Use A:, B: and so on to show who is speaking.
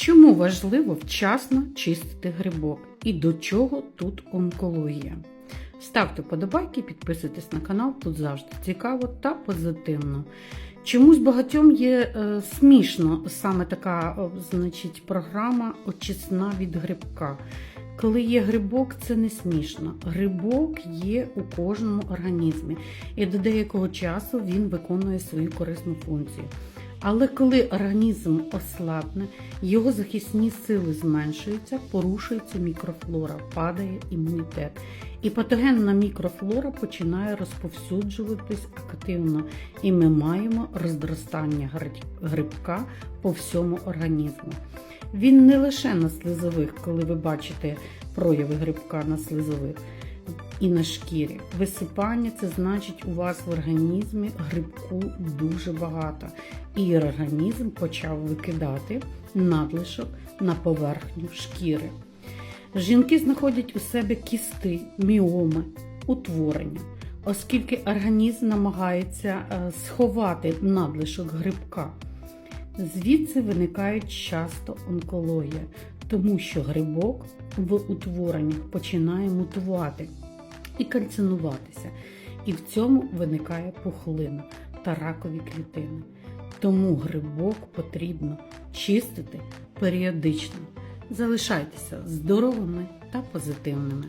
A: Чому важливо вчасно чистити грибок і до чого тут онкологія? Ставте подобайки, підписуйтесь на канал, тут завжди цікаво та позитивно. Чомусь багатьом є е, смішно саме така значить, програма очисна від грибка. Коли є грибок, це не смішно. Грибок є у кожному організмі, і до деякого часу він виконує свою корисну функцію. Але коли організм ослабне, його захисні сили зменшуються, порушується мікрофлора, падає імунітет. І патогенна мікрофлора починає розповсюджуватись активно, і ми маємо розростання гри- грибка по всьому організму. Він не лише на слизових, коли ви бачите прояви грибка на слизових і на шкірі. Висипання це значить у вас в організмі грибку дуже багато. І організм почав викидати надлишок на поверхню шкіри. Жінки знаходять у себе кісти, міоми, утворення, оскільки організм намагається е, сховати надлишок грибка. Звідси виникає часто онкологія, тому що грибок в утвореннях починає мутувати і кальцинуватися, і в цьому виникає пухлина та ракові клітини. Тому грибок потрібно чистити періодично. Залишайтеся здоровими та позитивними.